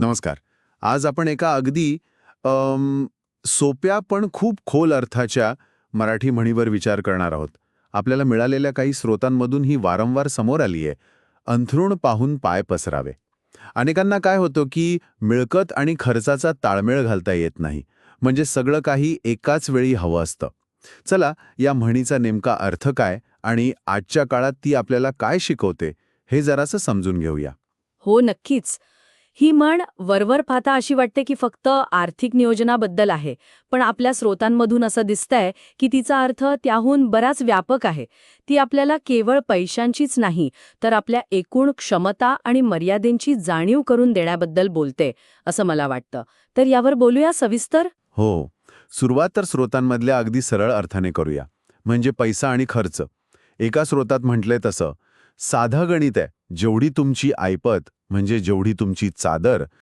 नमस्कार. आज आपण एका अगदी अम, सोप्या पण खूप खोल अर्थाच्या मराठी म्हणीवर विचार करणार आहोत. आपल्याला मिळालेल्या काही स्रोतांमधून ही वारंवार समोर आली आहे. अंथरूण पाहून पाय पसरावे. अनेकांना काय होतं की मिळकत आणि खर्चाचा ताळमेळ घालता येत नाही. म्हणजे सगळं काही एकाच वेळी हवं असतं. चला या म्हणीचा नेमका अर्थ काय आणि आजच्या काळात ती आपल्याला काय शिकवते हे जरासं समजून घेऊया. हो नक्कीच. ही म्हण वरवर पाहता अशी वाटते की फक्त आर्थिक नियोजनाबद्दल आहे पण आपल्या स्रोतांमधून असं दिसतंय की तिचा अर्थ त्याहून बराच व्यापक आहे. ती आपल्याला केवळ पैशांचीच नाही तर आपल्या एकूण क्षमता आणि मर्यादेंची जाणीव करून देण्याबद्दल बोलते असं मला वाटतं. तर यावर बोलूया सविस्तर? हो. सुरुवात तर स्रोतांमधल्या अगदी सरळ अर्थाने करूया. म्हणजे पैसा आणि खर्च. एका स्रोतात म्हटलंय तसं साधं गणित आहे जेवढी तुमची ऐपत म्हणजे जेवढी तुमची चादर